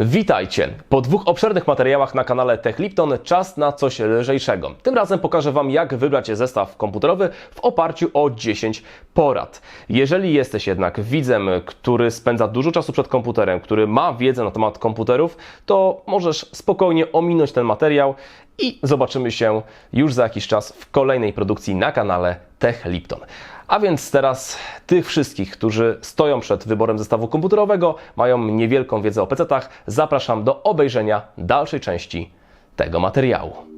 Witajcie! Po dwóch obszernych materiałach na kanale Tech Lipton czas na coś lżejszego. Tym razem pokażę Wam, jak wybrać zestaw komputerowy w oparciu o 10 porad. Jeżeli jesteś jednak widzem, który spędza dużo czasu przed komputerem, który ma wiedzę na temat komputerów, to możesz spokojnie ominąć ten materiał i zobaczymy się już za jakiś czas w kolejnej produkcji na kanale Tech Lipton. A więc teraz tych wszystkich, którzy stoją przed wyborem zestawu komputerowego, mają niewielką wiedzę o PC-tach, zapraszam do obejrzenia dalszej części tego materiału.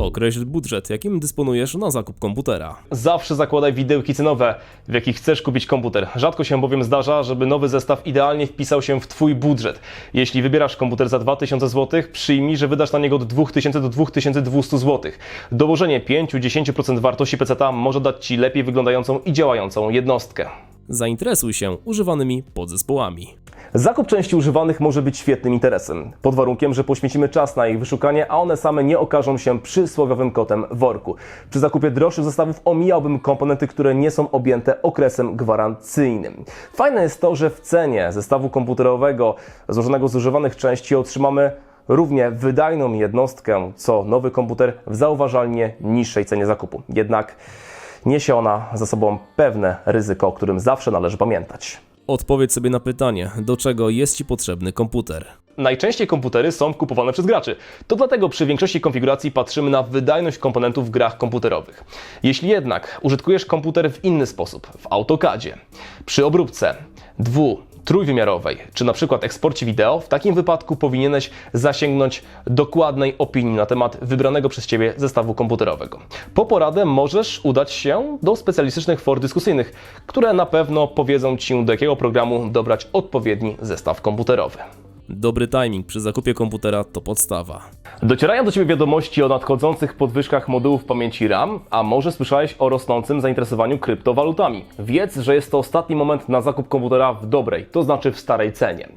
Określ budżet, jakim dysponujesz na zakup komputera. Zawsze zakładaj widełki cenowe, w jakich chcesz kupić komputer. Rzadko się bowiem zdarza, żeby nowy zestaw idealnie wpisał się w Twój budżet. Jeśli wybierasz komputer za 2000 zł, przyjmij, że wydasz na niego od 2000 do 2200 zł. Dołożenie 5-10% wartości PC może dać Ci lepiej wyglądającą i działającą jednostkę. Zainteresuj się używanymi podzespołami. Zakup części używanych może być świetnym interesem, pod warunkiem, że poświęcimy czas na ich wyszukanie, a one same nie okażą się przysłowiowym kotem worku. Przy zakupie droższych zestawów omijałbym komponenty, które nie są objęte okresem gwarancyjnym. Fajne jest to, że w cenie zestawu komputerowego złożonego z używanych części otrzymamy równie wydajną jednostkę, co nowy komputer w zauważalnie niższej cenie zakupu. Jednak niesie ona za sobą pewne ryzyko, o którym zawsze należy pamiętać. Odpowiedz sobie na pytanie, do czego jest Ci potrzebny komputer. Najczęściej komputery są kupowane przez graczy. To dlatego przy większości konfiguracji patrzymy na wydajność komponentów w grach komputerowych. Jeśli jednak użytkujesz komputer w inny sposób, w AutoCADzie, przy obróbce dwu, trójwymiarowej, czy na przykład eksporcie wideo, w takim wypadku powinieneś zasięgnąć dokładnej opinii na temat wybranego przez Ciebie zestawu komputerowego. Po poradę możesz udać się do specjalistycznych for dyskusyjnych, które na pewno powiedzą Ci, do jakiego programu dobrać odpowiedni zestaw komputerowy. Dobry timing przy zakupie komputera to podstawa. Docierają do Ciebie wiadomości o nadchodzących podwyżkach modułów pamięci RAM, a może słyszałeś o rosnącym zainteresowaniu kryptowalutami. Wiedz, że jest to ostatni moment na zakup komputera w dobrej, to znaczy w starej cenie.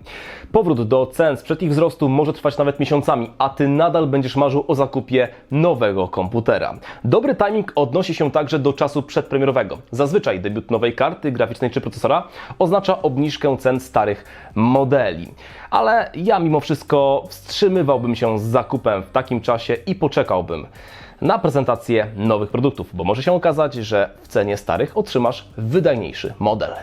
Powrót do cen sprzed ich wzrostu może trwać nawet miesiącami, a Ty nadal będziesz marzył o zakupie nowego komputera. Dobry timing odnosi się także do czasu przedpremierowego. Zazwyczaj debiut nowej karty graficznej czy procesora oznacza obniżkę cen starych modeli. Ale ja mimo wszystko wstrzymywałbym się z zakupem w takim czasie i poczekałbym na prezentację nowych produktów, bo może się okazać, że w cenie starych otrzymasz wydajniejszy model.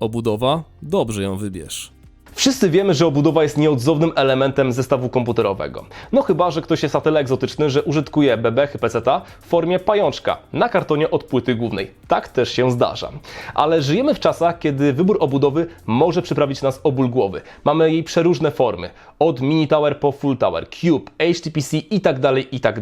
Obudowa? Dobrze ją wybierz. Wszyscy wiemy, że obudowa jest nieodzownym elementem zestawu komputerowego. No chyba, że ktoś jest na tyle egzotyczny, że użytkuje bebechy peceta w formie pajączka na kartonie od płyty głównej. Tak też się zdarza. Ale żyjemy w czasach, kiedy wybór obudowy może przyprawić nas o ból głowy. Mamy jej przeróżne formy. Od mini tower po full tower, cube, HTPC i tak dalej, i tak.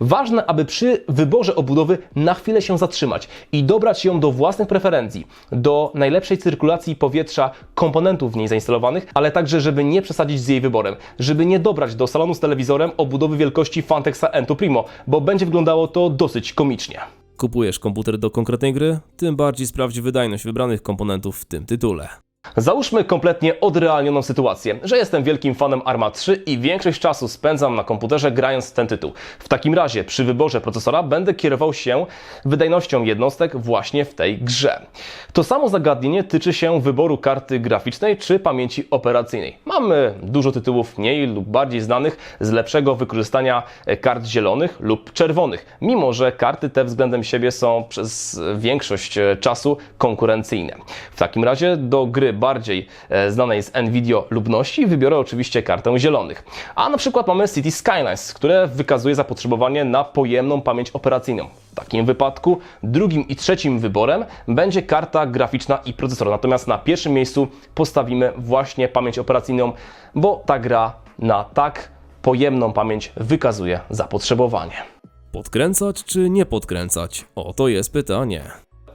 Ważne, aby przy wyborze obudowy na chwilę się zatrzymać i dobrać ją do własnych preferencji, do najlepszej cyrkulacji powietrza, komponentów w niej zainstalowanych, ale także, żeby nie przesadzić z jej wyborem, żeby nie dobrać do salonu z telewizorem obudowy wielkości Fantexa Ento Primo, bo będzie wyglądało to dosyć komicznie. Kupujesz komputer do konkretnej gry? Tym bardziej sprawdź wydajność wybranych komponentów w tym tytule. Załóżmy kompletnie odrealnioną sytuację, że jestem wielkim fanem Arma 3 i większość czasu spędzam na komputerze grając w ten tytuł. W takim razie przy wyborze procesora będę kierował się wydajnością jednostek właśnie w tej grze. To samo zagadnienie tyczy się wyboru karty graficznej czy pamięci operacyjnej. Mamy dużo tytułów mniej lub bardziej znanych z lepszego wykorzystania kart zielonych lub czerwonych, mimo że karty te względem siebie są przez większość czasu konkurencyjne. W takim razie do gry bardziej e, znanej z Nvidia lubności wybiorę oczywiście kartę zielonych. A na przykład mamy City Skylines, które wykazuje zapotrzebowanie na pojemną pamięć operacyjną. W takim wypadku drugim i trzecim wyborem będzie karta graficzna i procesor. Natomiast na pierwszym miejscu postawimy właśnie pamięć operacyjną, bo ta gra na tak pojemną pamięć wykazuje zapotrzebowanie. Podkręcać czy nie podkręcać? Oto jest pytanie.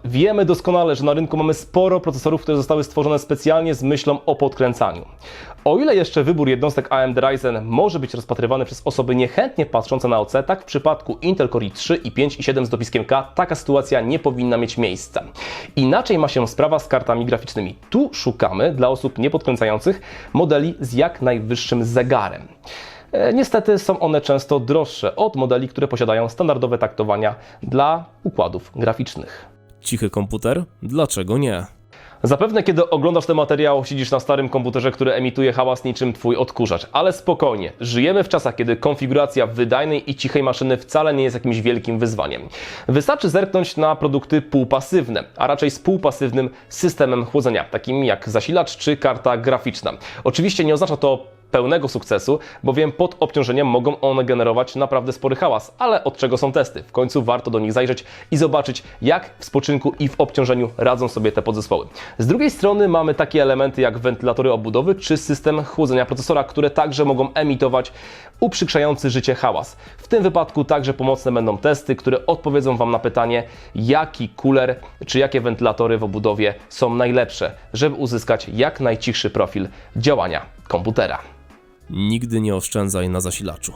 Wiemy doskonale, że na rynku mamy sporo procesorów, które zostały stworzone specjalnie z myślą o podkręcaniu. O ile jeszcze wybór jednostek AMD Ryzen może być rozpatrywany przez osoby niechętnie patrzące na OC, tak w przypadku Intel Core i3 i 5 i 7 z dopiskiem K taka sytuacja nie powinna mieć miejsca. Inaczej ma się sprawa z kartami graficznymi. Tu szukamy dla osób niepodkręcających modeli z jak najwyższym zegarem. E, Niestety są one często droższe od modeli, które posiadają standardowe taktowania dla układów graficznych. Cichy komputer? Dlaczego nie? Zapewne kiedy oglądasz ten materiał, siedzisz na starym komputerze, który emituje hałas niczym twój odkurzacz. Ale spokojnie, żyjemy w czasach, kiedy konfiguracja wydajnej i cichej maszyny wcale nie jest jakimś wielkim wyzwaniem. Wystarczy zerknąć na produkty półpasywne, a raczej z półpasywnym systemem chłodzenia, takim jak zasilacz czy karta graficzna. Oczywiście nie oznacza to pełnego sukcesu, bowiem pod obciążeniem mogą one generować naprawdę spory hałas, ale od czego są testy? W końcu warto do nich zajrzeć i zobaczyć, jak w spoczynku i w obciążeniu radzą sobie te podzespoły. Z drugiej strony mamy takie elementy jak wentylatory obudowy czy system chłodzenia procesora, które także mogą emitować uprzykrzający życie hałas. W tym wypadku także pomocne będą testy, które odpowiedzą Wam na pytanie, jaki cooler czy jakie wentylatory w obudowie są najlepsze, żeby uzyskać jak najcichszy profil działania komputera. Nigdy nie oszczędzaj na zasilaczu.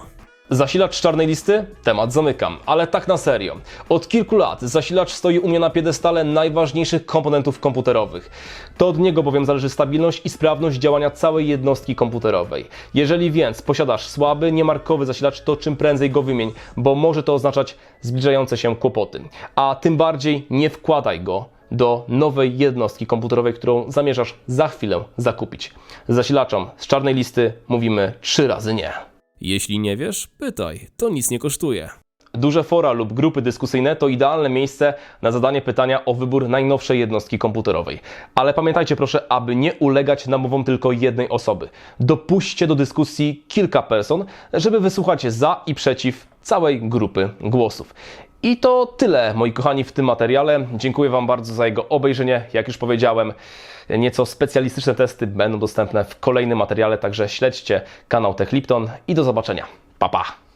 Zasilacz czarnej listy? Temat zamykam, ale tak na serio. Od kilku lat zasilacz stoi u mnie na piedestale najważniejszych komponentów komputerowych. To od niego bowiem zależy stabilność i sprawność działania całej jednostki komputerowej. Jeżeli więc posiadasz słaby, niemarkowy zasilacz, to czym prędzej go wymień, bo może to oznaczać zbliżające się kłopoty. A tym bardziej nie wkładaj go do nowej jednostki komputerowej, którą zamierzasz za chwilę zakupić. Zasilaczom z czarnej listy mówimy trzy razy nie. Jeśli nie wiesz, pytaj, to nic nie kosztuje. Duże fora lub grupy dyskusyjne to idealne miejsce na zadanie pytania o wybór najnowszej jednostki komputerowej. Ale pamiętajcie proszę, aby nie ulegać namowom tylko jednej osoby. Dopuśćcie do dyskusji kilka person, żeby wysłuchać za i przeciw całej grupy głosów. I to tyle, moi kochani, w tym materiale. Dziękuję Wam bardzo za jego obejrzenie. Jak już powiedziałem, nieco specjalistyczne testy będą dostępne w kolejnym materiale, także śledźcie kanał Tech Lipton i do zobaczenia. Pa, pa!